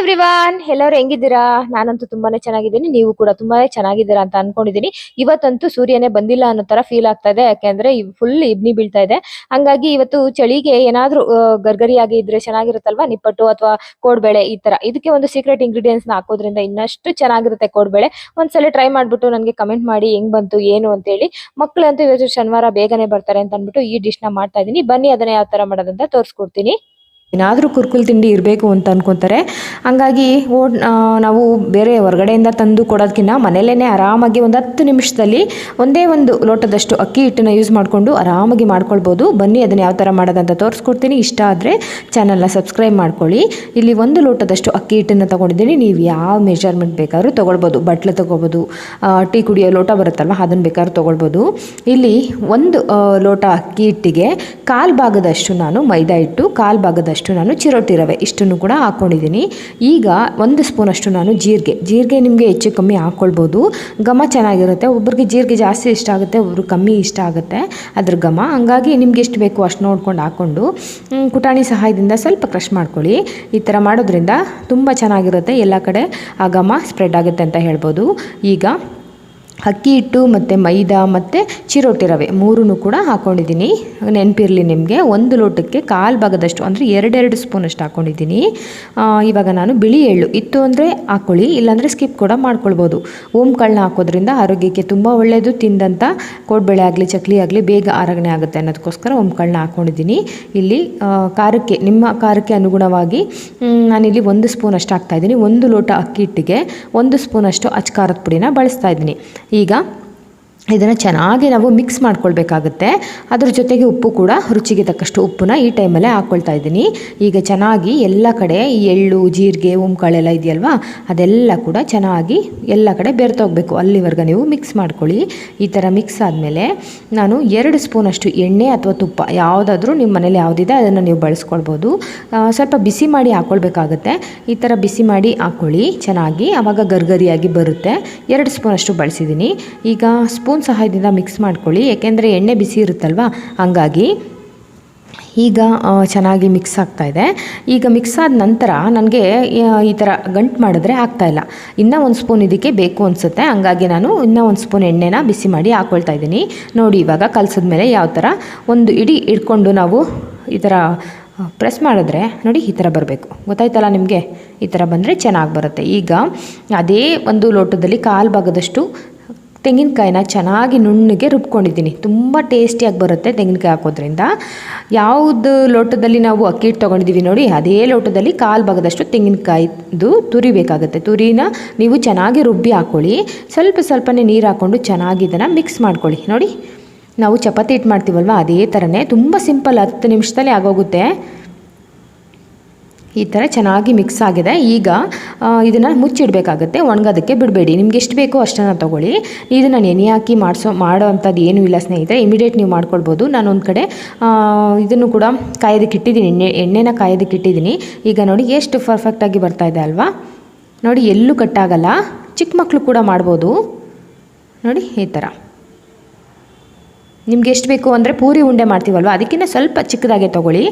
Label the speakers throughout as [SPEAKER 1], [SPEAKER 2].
[SPEAKER 1] Everyone, ಎಲ್ಲರೂ ಹೆಂಗಿದ್ದೀರಾ? ನಾನಂತೂ ತುಂಬಾನೇ ಚೆನ್ನಾಗಿದ್ದೀನಿ. ನೀವು ಕೂಡ ತುಂಬಾನೇ ಚೆನ್ನಾಗಿದ್ದೀರಾ ಅಂತ ಅನ್ಕೊಂಡಿದ್ದೀನಿ. ಇವತ್ತಂತೂ ಸೂರ್ಯನೇ ಬಂದಿಲ್ಲ ಅನ್ನೋ ತರ ಫೀಲ್ ಆಗ್ತಾ ಇದೆ. ಯಾಕೆಂದ್ರೆ ಫುಲ್ ಇಬ್ನಿ ಬೀಳ್ತಾ ಇದೆ. ಹಂಗಾಗಿ ಇವತ್ತು ಚಳಿಗೆ ಏನಾದ್ರೂ ಗರ್ಗರಿಯಾಗಿ ಇದ್ರೆ ಚೆನ್ನಾಗಿರುತ್ತಲ್ವಾ? ನಿಪ್ಪಟ್ಟು ಅಥವಾ ಕೋಡ್ಬೇಳೆ ಈ ತರ. ಇದಕ್ಕೆ ಒಂದು ಸೀಕ್ರೆಟ್ ಇಂಗ್ರೀಡಿಯೆಂಟ್ಸ್ನ ಹಾಕೋದ್ರಿಂದ ಇನ್ನಷ್ಟು ಚೆನ್ನಾಗಿರುತ್ತೆ ಕೋಡ್ಬೇಳೆ. ಒಂದ್ಸಲ ಟ್ರೈ ಮಾಡ್ಬಿಟ್ಟು ನನಗೆ ಕಮೆಂಟ್ ಮಾಡಿ ಹೆಂಗ್ ಬಂತು, ಏನು ಅಂತ ಹೇಳಿ. ಮಕ್ಕಳಂತೂ ಇವತ್ತು ಶನಿವಾರ ಬೇಗನೆ ಬರ್ತಾರೆ ಅಂತ ಅಂದ್ಬಿಟ್ಟು ಈ ಡಿಶ್ನ ಮಾಡ್ತಾ ಇದೀನಿ ಬನ್ನಿ ಅದನ್ನ ಯಾವ ತರ ಮಾಡೋದಂತ ತೋರಿಸ್ಕೊಡ್ತೀನಿ.
[SPEAKER 2] ಏನಾದರೂ ಕುರ್ಕುಲ್ ತಿಂಡಿ ಇರಬೇಕು ಅಂತ ಅನ್ಕೊಂತಾರೆ. ಹಂಗಾಗಿ ಓ ನಾವು ಬೇರೆ ಹೊರಗಡೆಯಿಂದ ತಂದು ಕೊಡೋದಕ್ಕಿಂತ ಮನೆಯಲ್ಲೇ ಆರಾಮಾಗಿ ಒಂದು ಹತ್ತು ನಿಮಿಷದಲ್ಲಿ ಒಂದೇ ಒಂದು ಲೋಟದಷ್ಟು ಅಕ್ಕಿ ಹಿಟ್ಟನ್ನ ಯೂಸ್ ಮಾಡಿಕೊಂಡು ಆರಾಮಾಗಿ ಮಾಡ್ಕೊಳ್ಬೋದು. ಬನ್ನಿ, ಅದನ್ನು ಯಾವ ಥರ ಮಾಡೋದಂತ ತೋರಿಸ್ಕೊಡ್ತೀನಿ. ಇಷ್ಟ ಆದರೆ ಚಾನಲ್ನ ಸಬ್ಸ್ಕ್ರೈಬ್ ಮಾಡ್ಕೊಳ್ಳಿ. ಇಲ್ಲಿ ಒಂದು ಲೋಟದಷ್ಟು ಅಕ್ಕಿ ಹಿಟ್ಟನ್ನು ತೊಗೊಂಡಿದ್ದೀನಿ. ನೀವು ಯಾವ ಮೆಷರ್ಮೆಂಟ್ ಬೇಕಾದ್ರೂ ತೊಗೊಳ್ಬೋದು. ಬಟ್ಲು ತೊಗೋಬೋದು ಟೀ ಕುಡಿಯೋ ಲೋಟ ಬರುತ್ತಲ್ವ, ಅದನ್ನು ಬೇಕಾದ್ರೂ ತೊಗೊಳ್ಬೋದು. ಇಲ್ಲಿ ಒಂದು ಲೋಟ ಅಕ್ಕಿ ಹಿಟ್ಟಿಗೆ ಕಾಲು ಭಾಗದಷ್ಟು ನಾನು ಮೈದಾ ಹಿಟ್ಟು, ಕಾಲು ಭಾಗದಷ್ಟು ನಾನು ಚಿರೋಟಿ ರವೆ ಇಷ್ಟನ್ನು ಕೂಡ ಹಾಕ್ಕೊಂಡಿದ್ದೀನಿ ಈಗ ಒಂದು ಸ್ಪೂನಷ್ಟು ನಾನು ಜೀರಿಗೆ. ಜೀರಿಗೆ ನಿಮಗೆ ಹೆಚ್ಚು ಕಮ್ಮಿ ಹಾಕ್ಕೊಳ್ಬೋದು ಘಮ ಚೆನ್ನಾಗಿರುತ್ತೆ. ಒಬ್ಬರಿಗೆ ಜೀರಿಗೆ ಜಾಸ್ತಿ ಇಷ್ಟ ಆಗುತ್ತೆ ಒಬ್ರು ಕಮ್ಮಿ ಇಷ್ಟ ಆಗುತ್ತೆ. ಅದ್ರ ಘಮ. ಹಂಗಾಗಿ ನಿಮ್ಗೆ ಎಷ್ಟು ಬೇಕು ಅಷ್ಟು ನೋಡ್ಕೊಂಡು ಹಾಕ್ಕೊಂಡು ಕುಟಾಣಿ ಸಹಾಯದಿಂದ ಸ್ವಲ್ಪ ಕ್ರಷ್ ಮಾಡ್ಕೊಳ್ಳಿ. ಈ ಥರ ಮಾಡೋದ್ರಿಂದ ತುಂಬ ಚೆನ್ನಾಗಿರುತ್ತೆ. ಎಲ್ಲ ಕಡೆ ಆ ಘಮ ಸ್ಪ್ರೆಡ್ ಆಗುತ್ತೆ ಅಂತ ಹೇಳ್ಬೋದು. ಈಗ ಅಕ್ಕಿ ಹಿಟ್ಟು ಮತ್ತು ಮೈದಾ ಮತ್ತು ಚಿರೋಟಿ ರವೆ ಮೂರೂ ಕೂಡ ಹಾಕ್ಕೊಂಡಿದ್ದೀನಿ ನೆನಪಿರಲಿ ನಿಮಗೆ, ಒಂದು ಲೋಟಕ್ಕೆ ಕಾಲು ಭಾಗದಷ್ಟು, ಅಂದರೆ ಎರಡೆರಡು ಸ್ಪೂನಷ್ಟು ಹಾಕ್ಕೊಂಡಿದ್ದೀನಿ ಇವಾಗ ನಾನು ಬಿಳಿ ಎಳ್ಳು, ಇತ್ತು ಅಂದರೆ ಹಾಕ್ಕೊಳ್ಳಿ ಇಲ್ಲಾಂದರೆ ಸ್ಕಿಪ್ ಕೂಡ ಮಾಡ್ಕೊಳ್ಬೋದು. ಓಮ್ ಹಾಕೋದ್ರಿಂದ ಆರೋಗ್ಯಕ್ಕೆ ತುಂಬ ಒಳ್ಳೆಯದು ತಿಂದಂಥ ಕೋಡ್ಬೇಳೆ ಆಗಲಿ, ಚಕ್ಲಿ ಆಗಲಿ ಬೇಗ ಆರೋಗ್ಯ ಆಗುತ್ತೆ ಅನ್ನೋದಕ್ಕೋಸ್ಕರ ಓಮ್ ಕಾಳನ್ನ ಹಾಕ್ಕೊಂಡಿದ್ದೀನಿ ಇಲ್ಲಿ ಖಾರಕ್ಕೆ, ನಿಮ್ಮ ಖಾರಕ್ಕೆ ಅನುಗುಣವಾಗಿ ನಾನಿಲ್ಲಿ ಒಂದು ಸ್ಪೂನ್ ಅಷ್ಟು ಹಾಕ್ತಾಯಿದ್ದೀನಿ ಒಂದು ಲೋಟ ಅಕ್ಕಿ ಹಿಟ್ಟಿಗೆ ಒಂದು ಸ್ಪೂನಷ್ಟು ಅಚ್ಚ ಖಾರದ ಪುಡಿನ ಬಳಸ್ತಾ ಇದ್ದೀನಿ. ಈಗ ಇದನ್ನು ಚೆನ್ನಾಗಿ ನಾವು ಮಿಕ್ಸ್ ಮಾಡ್ಕೊಳ್ಬೇಕಾಗುತ್ತೆ. ಅದ್ರ ಜೊತೆಗೆ ಉಪ್ಪು ಕೂಡ ರುಚಿಗೆ ತಕ್ಕಷ್ಟು ಉಪ್ಪನ್ನ ಈ ಟೈಮಲ್ಲೇ ಹಾಕ್ಕೊಳ್ತಾ ಇದ್ದೀನಿ. ಈಗ ಚೆನ್ನಾಗಿ ಎಲ್ಲ ಕಡೆ ಈ ಎಳ್ಳು, ಜೀರಿಗೆ ಉಮ್ಕಾಳೆಲ್ಲ ಇದೆಯಲ್ವಾ, ಅದೆಲ್ಲ ಕೂಡ ಚೆನ್ನಾಗಿ ಎಲ್ಲ ಕಡೆ ಬೆರ್ತೋಗ್ಬೇಕು ಅಲ್ಲಿವರೆಗೆ ನೀವು ಮಿಕ್ಸ್ ಮಾಡ್ಕೊಳ್ಳಿ. ಈ ಥರ ಮಿಕ್ಸ್ ಆದಮೇಲೆ ನಾನು ಎರಡು ಸ್ಪೂನಷ್ಟು ಎಣ್ಣೆ ಅಥವಾ ತುಪ್ಪ ಯಾವುದಾದ್ರೂ ನಿಮ್ಮ ಮನೇಲಿ ಯಾವುದಿದೆ ಅದನ್ನು ನೀವು ಬಳಸ್ಕೊಳ್ಬೋದು. ಸ್ವಲ್ಪ ಬಿಸಿ ಮಾಡಿ ಹಾಕ್ಕೊಳ್ಬೇಕಾಗತ್ತೆ ಈ ಥರ ಬಿಸಿ ಮಾಡಿ ಹಾಕ್ಕೊಳ್ಳಿ ಚೆನ್ನಾಗಿ ಆವಾಗ ಗರ್ಗರಿಯಾಗಿ ಬರುತ್ತೆ. ಎರಡು ಸ್ಪೂನಷ್ಟು ಬಳಸಿದ್ದೀನಿ. ಈಗ ಸ್ಪೂನ್ ಸಹಾಯದಿಂದ ಮಿಕ್ಸ್ ಮಾಡ್ಕೊಳ್ಳಿ. ಏಕೆಂದರೆ ಎಣ್ಣೆ ಬಿಸಿ ಇರುತ್ತಲ್ವ? ಹಂಗಾಗಿ ಈಗ ಚೆನ್ನಾಗಿ ಮಿಕ್ಸ್ ಆಗ್ತಾ ಇದೆ. ಈಗ ಮಿಕ್ಸ್ ಆದ ನಂತರ ನನಗೆ ಈ ಥರ ಗಂಟು ಮಾಡಿದ್ರೆ ಆಗ್ತಾಯಿಲ್ಲ ಇನ್ನೂ ಒಂದು ಸ್ಪೂನ್ ಇದಕ್ಕೆ ಬೇಕು ಅನಿಸುತ್ತೆ. ಹಂಗಾಗಿ ನಾನು ಇನ್ನೂ ಒಂದು ಸ್ಪೂನ್ ಎಣ್ಣೆನ ಬಿಸಿ ಮಾಡಿ ಹಾಕ್ಕೊಳ್ತಾ ಇದ್ದೀನಿ. ನೋಡಿ, ಇವಾಗ ಕಲಸಿದ ಮೇಲೆ ಯಾವ ಥರ ಒಂದು ಇಡೀ ಇಟ್ಕೊಂಡು ನಾವು ಈ ಥರ ಪ್ರೆಸ್ ಮಾಡಿದ್ರೆ, ನೋಡಿ ಈ ಥರ ಬರಬೇಕು. ಗೊತ್ತಾಯ್ತಲ್ಲ ನಿಮಗೆ? ಈ ಥರ ಬಂದರೆ ಚೆನ್ನಾಗಿ ಬರುತ್ತೆ. ಈಗ ಅದೇ ಒಂದು ಲೋಟದಲ್ಲಿ ಕಾಲು ಭಾಗದಷ್ಟು ತೆಂಗಿನಕಾಯಿನ ಚೆನ್ನಾಗಿ ನುಣ್ಣಗೆ ರುಬ್ಕೊಂಡಿದ್ದೀನಿ. ತುಂಬ ಟೇಸ್ಟಿಯಾಗಿ ಬರುತ್ತೆ ತೆಂಗಿನಕಾಯಿ ಹಾಕೋದ್ರಿಂದ. ಯಾವುದು ಲೋಟದಲ್ಲಿ ನಾವು ಅಕ್ಕಿ ಹಿಟ್ಟು ತೊಗೊಂಡಿದ್ದೀವಿ ನೋಡಿ, ಅದೇ ಲೋಟದಲ್ಲಿ ಕಾಲು ಭಾಗದಷ್ಟು ತೆಂಗಿನಕಾಯಿದು ತುರಿಬೇಕಾಗುತ್ತೆ. ತುರಿನ ನೀವು ಚೆನ್ನಾಗಿ ರುಬ್ಬಿ ಹಾಕ್ಕೊಳ್ಳಿ ಸ್ವಲ್ಪ ಸ್ವಲ್ಪನೇ ನೀರು ಹಾಕ್ಕೊಂಡು ಚೆನ್ನಾಗಿ ಇದನ್ನು ಮಿಕ್ಸ್ ಮಾಡ್ಕೊಳ್ಳಿ. ನೋಡಿ, ನಾವು ಚಪಾತಿ ಹಿಟ್ಟು ಮಾಡ್ತೀವಲ್ವ, ಅದೇ ಥರನೇ ತುಂಬ ಸಿಂಪಲ್ ಹತ್ತು ನಿಮಿಷದಲ್ಲಿ ಆಗೋಗುತ್ತೆ. ಈ ಥರ ಚೆನ್ನಾಗಿ ಮಿಕ್ಸ್ ಆಗಿದೆ. ಈಗ ಇದನ್ನು ಮುಚ್ಚಿಡಬೇಕಾಗುತ್ತೆ. ಒಣಗೋದಕ್ಕೆ ಬಿಡಬೇಡಿ. ನಿಮ್ಗೆ ಎಷ್ಟು ಬೇಕೋ ಅಷ್ಟನ್ನು ತೊಗೊಳ್ಳಿ. ಇದನ್ನು ನೆನೆ ಹಾಕಿ ಮಾಡಿಸೋ ಮಾಡೋ ಅಂಥದ್ದು ಏನೂ ಇಲ್ಲ ಸ್ನೇಹಿತರೆ. ಇಮಿಡಿಯೇಟ್ ನೀವು ಮಾಡ್ಕೊಳ್ಬೋದು ನಾನು ಒಂದು ಕಡೆ ಇದನ್ನು ಕೂಡ ಕಾಯೋದಕ್ಕೆ ಇಟ್ಟಿದ್ದೀನಿ ಎಣ್ಣೆ, ಎಣ್ಣೆನ ಕಾಯೋದಕ್ಕೆ ಇಟ್ಟಿದ್ದೀನಿ ಈಗ ನೋಡಿ, ಎಷ್ಟು ಪರ್ಫೆಕ್ಟಾಗಿ ಬರ್ತಾ ಇದೆ ಅಲ್ವಾ? ನೋಡಿ, ಎಲ್ಲೂ ಕಟ್ಟಾಗಲ್ಲ ಚಿಕ್ಕ ಮಕ್ಕಳು ಕೂಡ ಮಾಡ್ಬೋದು. ನೋಡಿ, ಈ ಥರ. ನಿಮ್ಗೆ ಎಷ್ಟು ಬೇಕು ಅಂದರೆ ಪೂರಿ ಉಂಡೆ ಮಾಡ್ತೀವಲ್ವ? ಅದಕ್ಕಿಂತ ಸ್ವಲ್ಪ ಚಿಕ್ಕದಾಗೆ ತೊಗೊಳ್ಳಿ.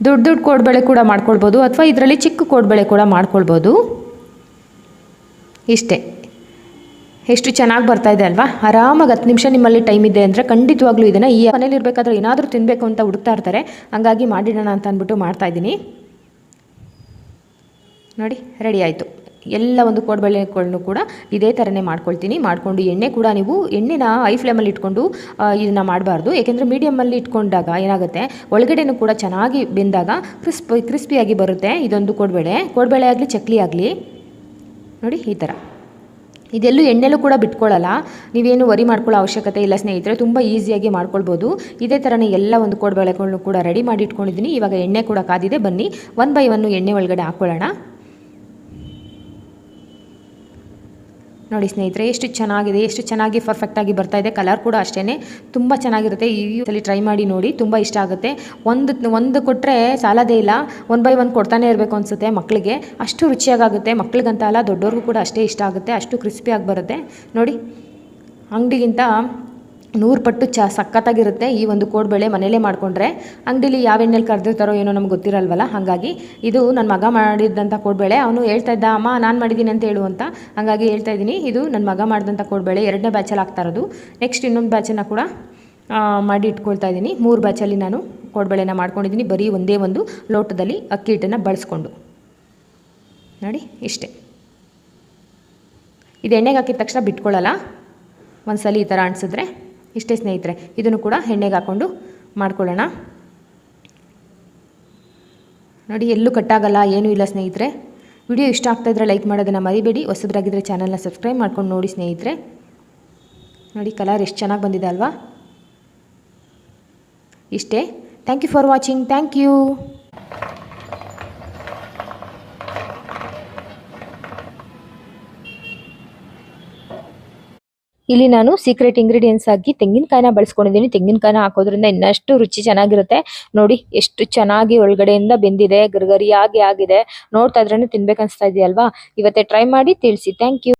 [SPEAKER 2] ದೊಡ್ಡ ದೊಡ್ಡ ಕೋಡ್ಬಳೆ ಕೂಡ ಮಾಡ್ಕೊಳ್ಬೋದು ಅಥವಾ ಇದರಲ್ಲಿ ಚಿಕ್ಕ ಕೋಡ್ಬಳೆ ಕೂಡ ಮಾಡ್ಕೊಳ್ಬೋದು. ಇಷ್ಟೇ. ಎಷ್ಟು ಚೆನ್ನಾಗಿ ಬರ್ತಾ ಇದೆ ಅಲ್ವಾ? ಆರಾಮಾಗಿ ಹತ್ತು ನಿಮಿಷ ನಿಮ್ಮಲ್ಲಿ ಟೈಮ್ ಇದೆ ಅಂದರೆ ಖಂಡಿತವಾಗ್ಲೂ ಇದನ್ನು ಈ ಮನೇಲಿ ಇರಬೇಕಾದ್ರೆ ಏನಾದರೂ ತಿನ್ನಬೇಕು ಅಂತ ಹುಡುಕ್ತಾ ಇರ್ತಾರೆ. ಹಂಗಾಗಿ ಮಾಡಿಡೋಣ ಅಂತ ಅಂದ್ಬಿಟ್ಟು ಮಾಡ್ತಾಯಿದ್ದೀನಿ ನೋಡಿ, ರೆಡಿ ಆಯಿತು. ಎಲ್ಲ ಒಂದು ಕೋಡ್ಬಳೆಗಳನ್ನು ಕೂಡ ಇದೇ ಥರನೇ ಮಾಡ್ಕೊಳ್ತೀನಿ. ಮಾಡಿಕೊಂಡು ಎಣ್ಣೆ ಕೂಡ ನೀವು ಎಣ್ಣೆನ ಐ ಫ್ಲೇಮಲ್ಲಿ ಇಟ್ಕೊಂಡು ಇದನ್ನು ಮಾಡಬಾರ್ದು. ಏಕೆಂದರೆ ಮೀಡಿಯಮಲ್ಲಿ ಇಟ್ಕೊಂಡಾಗ ಏನಾಗುತ್ತೆ, ಒಳಗಡೆನೂ ಕೂಡ ಚೆನ್ನಾಗಿ ಬೆಂದಾಗ ಕ್ರಿಸ್ಪ್ ಕ್ರಿಸ್ಪಿಯಾಗಿ ಬರುತ್ತೆ ಇದೊಂದು ಕೋಡ್ಬೇಳೆ. ಕೋಡ್ಬೇಳೆ ಆಗಲಿ, ಚಕ್ಲಿ ಆಗಲಿ. ನೋಡಿ ಈ ಥರ ಇದೆಲ್ಲೂ ಎಣ್ಣೆಲೂ ಕೂಡ ಬಿಟ್ಕೊಳ್ಳಲ್ಲ ನೀವೇನು ವರಿ ಮಾಡ್ಕೊಳ್ಳೋ ಅವಶ್ಯಕತೆ ಇಲ್ಲ ಸ್ನೇಹಿತರೆ. ತುಂಬ ಈಸಿಯಾಗಿ ಮಾಡ್ಕೊಳ್ಬೋದು. ಇದೇ ಥರನೇ ಎಲ್ಲ ಒಂದು ಕೋಡ್ಬಳೆಗಳನ್ನು ಕೂಡ ರೆಡಿ ಮಾಡಿ ಇಟ್ಕೊಂಡಿದ್ದೀನಿ. ಇವಾಗ ಎಣ್ಣೆ ಕೂಡ ಕಾದಿದೆ. ಬನ್ನಿ ಒನ್ ಬೈ ಒನ್ನು ಎಣ್ಣೆ ಒಳಗಡೆ ಹಾಕ್ಕೊಳ್ಳೋಣ ನೋಡಿ ಸ್ನೇಹಿತರೆ, ಎಷ್ಟು ಚೆನ್ನಾಗಿದೆ, ಎಷ್ಟು ಚೆನ್ನಾಗಿ ಪರ್ಫೆಕ್ಟಾಗಿ ಬರ್ತಾ ಇದೆ. ಕಲರ್ ಕೂಡ ಅಷ್ಟೇ ತುಂಬ ಚೆನ್ನಾಗಿರುತ್ತೆ. ಈ ಸಲ ಟ್ರೈ ಮಾಡಿ ನೋಡಿ, ತುಂಬ ಇಷ್ಟ ಆಗುತ್ತೆ. ಒಂದು ಒಂದು ಕೊಟ್ಟರೆ ಸಾಲದೇ ಇಲ್ಲ. ಒನ್ ಬೈ ಒನ್ ಕೊಡ್ತಾನೆ ಇರಬೇಕು ಅನಿಸುತ್ತೆ ಮಕ್ಕಳಿಗೆ ಅಷ್ಟು ರುಚಿಯಾಗುತ್ತೆ ಮಕ್ಳಿಗಂತ ಅಲ್ಲ, ದೊಡ್ಡವ್ರಿಗೂ ಕೂಡ ಅಷ್ಟೇ ಇಷ್ಟ ಆಗುತ್ತೆ. ಅಷ್ಟು ಕ್ರಿಸ್ಪಿಯಾಗಿ ಬರುತ್ತೆ. ನೋಡಿ, ಅಂಗಡಿಗಿಂತ ನೂರು ಪಟ್ಟು ಚ ಸಖತ್ತಾಗಿರುತ್ತೆ ಈ ಒಂದು ಕೋಡ್ಬೇಳೆ ಮನೇಲೇ ಮಾಡಿಕೊಂಡ್ರೆ. ಅಂಗಡಿಲಿ ಯಾವ ಎಣ್ಣೆಲಿ ಕರೆದಿರ್ತಾರೋ ಏನೋ ನಮ್ಗೆ ಗೊತ್ತಿರಲ್ವಲ್ಲ? ಹಾಗಾಗಿ ಇದು ನನ್ನ ಮಗ ಮಾಡಿದಂಥ ಕೋಡ್ಬೇಳೆ ಅವನು ಹೇಳ್ತಾ ಇದ್ದ, ಅಮ್ಮ, ನಾನು ಮಾಡಿದ್ದೀನಿ ಅಂತ ಹೇಳು ಅಂತ. ಹಾಗಾಗಿ ಹೇಳ್ತಾ ಇದ್ದೀನಿ, ಇದು ನನ್ನ ಮಗ ಮಾಡಿದಂಥ ಕೋಡ್ಬೇಳೆ ಎರಡನೇ ಬ್ಯಾಚಲ್ಲಿ ಆಗ್ತಾ ಇರೋದು. ನೆಕ್ಸ್ಟ್ ಇನ್ನೊಂದು ಬ್ಯಾಚನ್ನು ಕೂಡ ಮಾಡಿ ಇಟ್ಕೊಳ್ತಾ ಇದ್ದೀನಿ. ಮೂರು ಬ್ಯಾಚಲ್ಲಿ ನಾನು ಕೋಡ್ಬೇಳೆನ ಮಾಡ್ಕೊಂಡಿದ್ದೀನಿ. ಬರೀ ಒಂದೇ ಒಂದು ಲೋಟದಲ್ಲಿ ಅಕ್ಕಿ ಹಿಟ್ಟನ್ನು ಬಳಸ್ಕೊಂಡು. ನೋಡಿ, ಇಷ್ಟೇ. ಇದು ಎಣ್ಣೆಗೆ ಹಾಕಿದ ತಕ್ಷಣ ಬಿಟ್ಕೊಳ್ಳಲ್ಲ ಒಂದ್ಸಲ ಈ ಥರ ಅನಿಸಿದ್ರೆ. ಇಷ್ಟೇ ಸ್ನೇಹಿತರೆ, ಇದನ್ನು ಕೂಡ ಎಣ್ಣೆಗೆ ಹಾಕ್ಕೊಂಡು ಮಾಡ್ಕೊಳ್ಳೋಣ. ನೋಡಿ, ಎಲ್ಲೂ ಕಟ್ಟಾಗಲ್ಲ, ಏನೂ ಇಲ್ಲ ಸ್ನೇಹಿತರೆ. ವಿಡಿಯೋ ಇಷ್ಟ ಆಗ್ತಾ ಇದ್ರೆ ಲೈಕ್ ಮಾಡೋದನ್ನು ಮರಿಬೇಡಿ. ಹೊಸದ್ರಾಗಿದ್ದರೆ ಚಾನಲ್ನ ಸಬ್ಸ್ಕ್ರೈಬ್ ಮಾಡ್ಕೊಂಡು ನೋಡಿ ಸ್ನೇಹಿತರೆ. ನೋಡಿ, ಕಲರ್ ಎಷ್ಟು ಚೆನ್ನಾಗಿ ಬಂದಿದೆ ಅಲ್ವಾ? ಇಷ್ಟೇ. Thank you for watching thank you
[SPEAKER 1] ಇಲ್ಲಿ ನಾನು ಸೀಕ್ರೆಟ್ ಇಂಗ್ರೀಡಿಯೆಂಟ್ಸ್ ಆಗಿ ತೆಂಗಿನಕಾಯಿನ ಬಳಸ್ಕೊಂಡಿದ್ದೀನಿ. ತೆಂಗಿನಕಾಯಿನ ಹಾಕೋದ್ರಿಂದ ಇನ್ನಷ್ಟು ರುಚಿ ಚೆನ್ನಾಗಿರುತ್ತೆ. ನೋಡಿ, ಎಷ್ಟು ಚೆನ್ನಾಗಿ ಒಳಗಡೆಯಿಂದ ಬೆಂದಿದೆ, ಗರಿಗರಿಯಾಗಿ ಆಗಿದೆ. ನೋಡ್ತಾ ಇದ್ರೇನೆ ತಿನ್ಬೇಕನ್ಸ್ತಾ ಇದೆಯಲ್ವಾ? ಇವತ್ತೇ ಟ್ರೈ ಮಾಡಿ ತಿಳಿಸಿ. Thank you